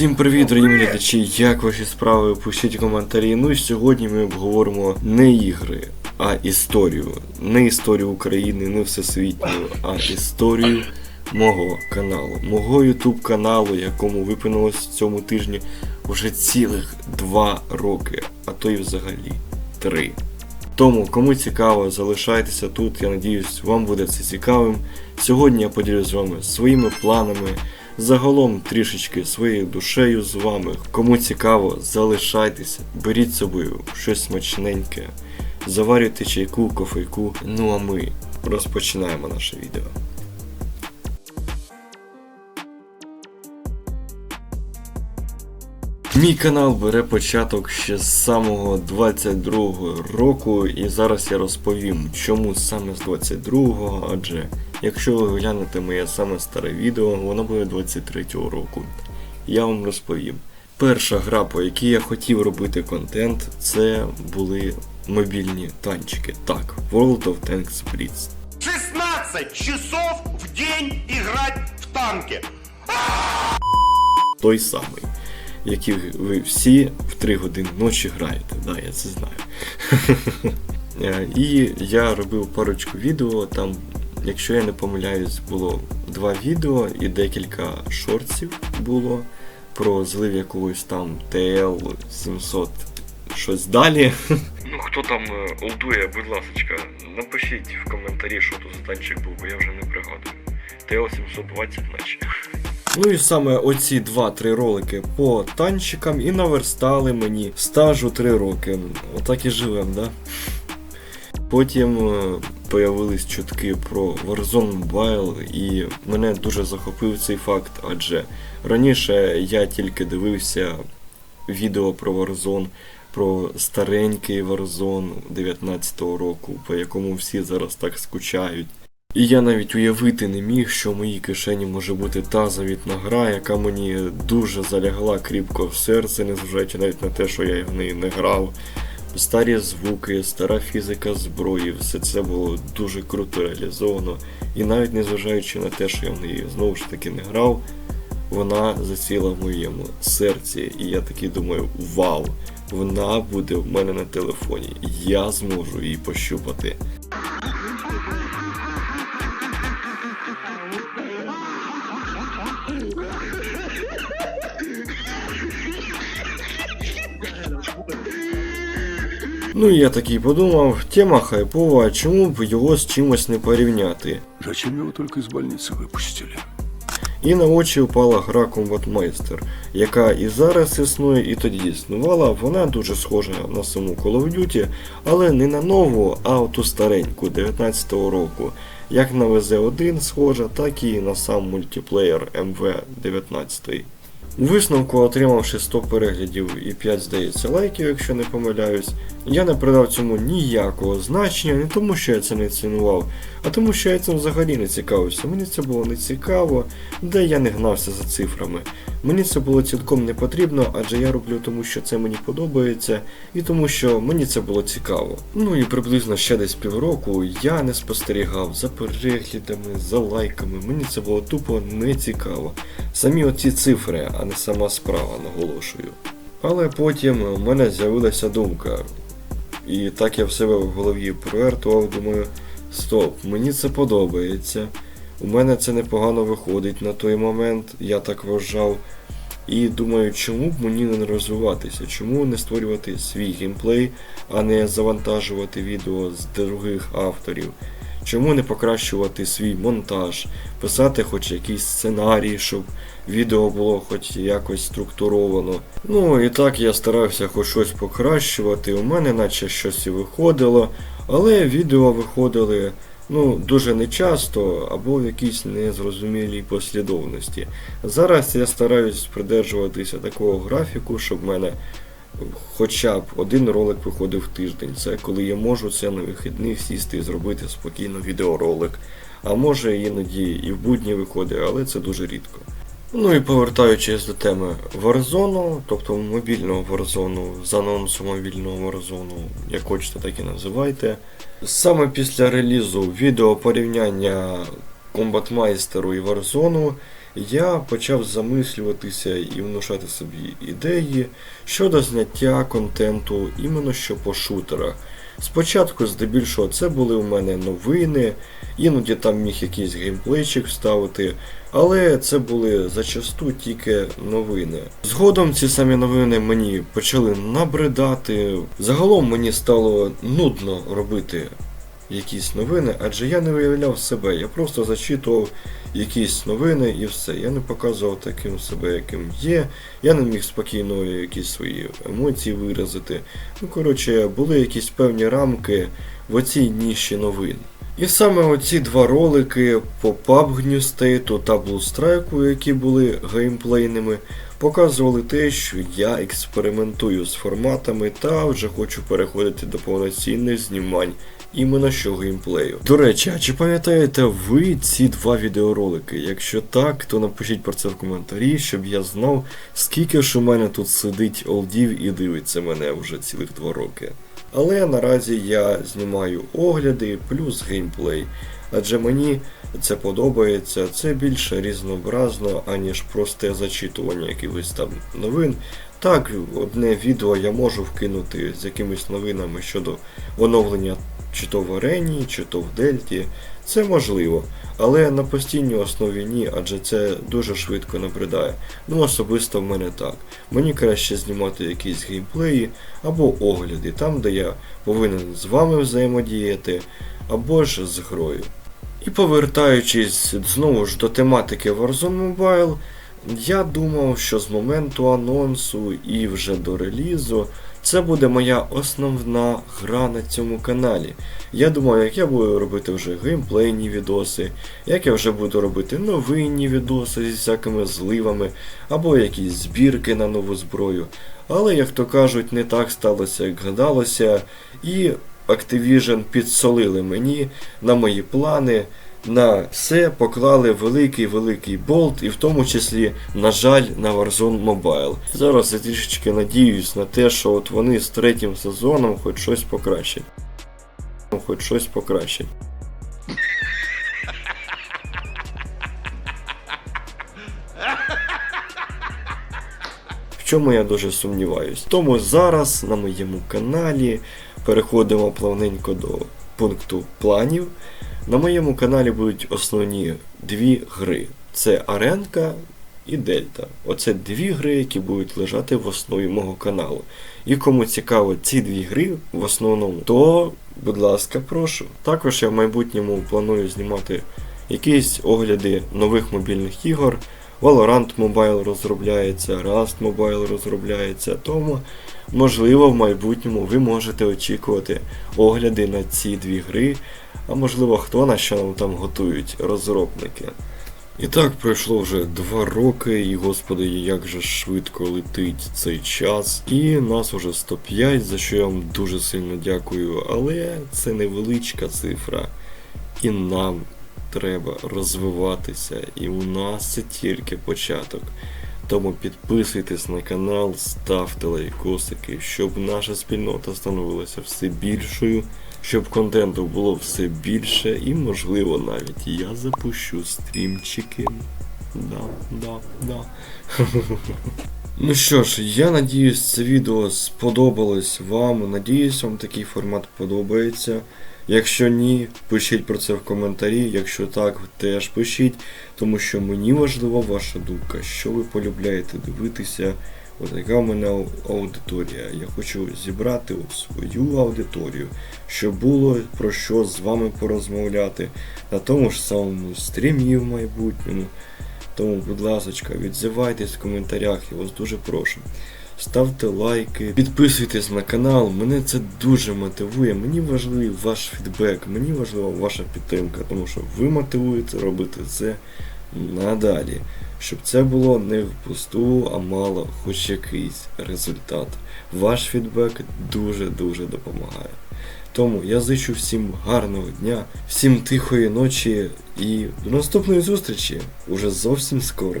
Всім привіт, дорогі глядачі! Як ваші справи? Пишіть коментарі. Ну і сьогодні ми обговоримо не ігри, а історію. Не історію України, не всесвітню, а історію мого каналу. Мого ютуб каналу, якому виповнилось в цьому тижні вже цілих два роки, а то й взагалі три. Тому, кому цікаво, залишайтеся тут. Я надіюсь, вам буде це цікавим. Сьогодні я поділюсь з вами своїми планами, загалом трішечки своєю душею з вами. Кому цікаво, залишайтеся, беріть собою щось смачненьке, заварюйте чайку, кофейку. Ну а ми розпочинаємо наше відео. Мій канал бере початок ще з самого 22-го року, і зараз я розповім, чому саме з 22-го, адже якщо ви глянете моє саме старе відео, воно буде 23-го року. Я вам розповім. Перша гра, по якій я хотів робити контент, це були мобільні танчики. Так, World of Tanks Blitz. 16 часов в день играть в танки. той самий, який ви всі в 3 години ночі граєте. Да, я це знаю. Е, І я робив парочку відео, там, якщо я не помиляюсь, було два відео і декілька шортсів було про злив якогось там TL700 щось далі. Ну, хто там олдує, будь ласка, напишіть в коментарі, що тут за танчик був, бо я вже не пригадую. TL720 наче. Ну і саме оці 2-3 ролики по танчикам і наверстали мені стажу 3 роки. Отак і живем, да? Потім е, появились чутки про Warzone Mobile, і мене дуже захопив цей факт, адже раніше я тільки дивився відео про Warzone, про старенький Warzone 19-го року, по якому всі зараз так скучають. І я навіть уявити не міг, що в моїй кишені може бути та завітна гра, яка мені дуже залягла кріпко в серце, незважаючи навіть на те, що я в неї не грав. Старі звуки, стара фізика зброї, все це було дуже круто реалізовано. І навіть незважаючи на те, що я в неї знову ж таки не грав, вона засіла в моєму серці. І я такий думаю, вау, вона буде в мене на телефоні. Я зможу її пощупати. Ну і я такий подумав, тема хайпова, чому б його з чимось не порівняти. Зачем его только из больницы выпустили? І на очі впала гра Combat Master, яка і зараз існує, і тоді існувала. Вона дуже схожа на саму Call of Duty, але не на нову, а ту стареньку 19-го року. Як на ВЗ-1 схожа, так і на сам мультиплеєр МВ-19. У висновку, отримавши 100 переглядів і 5, здається, лайків, якщо не помиляюсь, я не придав цьому ніякого значення, не тому, що я це не цінував, а тому, що я цим взагалі не цікавився. Мені це було не цікаво, де я не гнався за цифрами. Мені це було цілком не потрібно, адже я роблю тому, що це мені подобається, і тому, що мені це було цікаво. Ну і приблизно ще десь півроку я не спостерігав за переглядами, за лайками. Мені це було тупо не цікаво. Самі оці цифри, а не сама справа, наголошую. Але потім в мене з'явилася думка. І так я в себе в голові провертував, думаю, стоп, мені це подобається. У мене це непогано виходить на той момент, я так вважав. І думаю, чому б мені не розвиватися, чому не створювати свій геймплей, а не завантажувати відео з других авторів. Чому не покращувати свій монтаж, писати хоч якийсь сценарій, щоб відео було хоч якось структуровано. Ну і так я старався хоч щось покращувати, у мене наче щось і виходило, але відео виходили ну, дуже нечасто або в якійсь незрозумілій послідовності. Зараз я стараюсь придержуватися такого графіку, щоб в мене хоча б один ролик виходив в тиждень. Це коли я можу це на вихідних сісти і зробити спокійно відеоролик. А може іноді і в будні виходить, але це дуже рідко. Ну і повертаючись до теми Warzone, тобто мобільного Warzone, з анонсу мобільного Warzone, як хочете, так і називайте. Саме після релізу відео порівняння Combat Master і Warzone я почав замислюватися і внушати собі ідеї щодо зняття контенту іменно що по шутерах. Спочатку, здебільшого, це були у мене новини, іноді там міг якийсь геймплейчик вставити, але це були зачасту тільки новини. Згодом ці самі новини мені почали набридати. Загалом мені стало нудно робити якісь новини, адже я не виявляв себе. Я просто зачитував якісь новини і все. Я не показував таким себе, яким є. Я не міг спокійно якісь свої емоції виразити. Ну, коротше, були якісь певні рамки в оцій ніші новин. І саме оці два ролики по PUBG New State та Blue Strike, які були геймплейними, показували те, що я експериментую з форматами та вже хочу переходити до повноцінних знімань іменно що геймплею. До речі, а чи пам'ятаєте ви ці два відеоролики? Якщо так, то напишіть про це в коментарі, щоб я знав, скільки ж у мене тут сидить олдів і дивиться мене вже цілих два роки. Але наразі я знімаю огляди плюс геймплей. Адже мені це подобається, це більше різнообразно, аніж просте зачитування якихось там новин. Так, одне відео я можу вкинути з якимись новинами щодо оновлення чи то в арені, чи то в Дельті. Це можливо, але на постійній основі ні, адже це дуже швидко набридає. Ну особисто в мене так. Мені краще знімати якісь геймплеї або огляди, там де я повинен з вами взаємодіяти, або ж з грою. І повертаючись знову ж до тематики Warzone Mobile, я думав, що з моменту анонсу і вже до релізу це буде моя основна гра на цьому каналі. Я думав, як я буду робити вже геймплейні відоси, як я вже буду робити новинні відоси зі всякими зливами, або якісь збірки на нову зброю. Але, як то кажуть, не так сталося, як гадалося, і Activision підсолили мені на мої плани. На все поклали великий-великий болт, і в тому числі, на жаль, на Warzone Mobile. Зараз я трішечки надіюсь на те, що от вони з третім сезоном хоч щось покращать. Хоч щось покращать. Чому я дуже сумніваюсь? Тому зараз на моєму каналі переходимо плавненько до пункту планів. На моєму каналі будуть основні дві гри: це Аренка і Дельта. Оце дві гри, які будуть лежати в основі мого каналу. І кому цікаво ці дві гри в основному, то, будь ласка, прошу. Також я в майбутньому планую знімати якісь огляди нових мобільних ігор. Valorant Mobile розробляється, Rust Mobile розробляється, тому можливо в майбутньому ви можете очікувати огляди на ці дві гри, а можливо хто на що нам там готують розробники. І так пройшло вже два роки, і господи, як же швидко летить цей час. І нас уже 105, за що я вам дуже сильно дякую, але це невеличка цифра. І нам треба розвиватися, і у нас це тільки початок. Тому підписуйтесь на канал, ставте лайкосики, щоб наша спільнота становилася все більшою, щоб контенту було все більше і, можливо, навіть я запущу стрімчики. Да, да, да. Ну що ж, я надіюсь, це відео сподобалось вам. Надіюсь, вам такий формат подобається. Якщо ні, пишіть про це в коментарі. Якщо так, теж пишіть, тому що мені важлива ваша думка, що ви полюбляєте дивитися. От яка в мене аудиторія. Я хочу зібрати от свою аудиторію, щоб було про що з вами порозмовляти на тому ж самому стрімі в майбутньому. Тому, будь ласка, відзивайтесь в коментарях, я вас дуже прошу. Ставте лайки, підписуйтесь на канал, мене це дуже мотивує. Мені важливий ваш фідбек, мені важлива ваша підтримка, тому що ви мотивуєте робити це надалі. Щоб це було не впусту, а мало хоч якийсь результат. Ваш фідбек дуже-дуже допомагає. Тому я зичу всім гарного дня, всім тихої ночі і до наступної зустрічі уже зовсім скоро.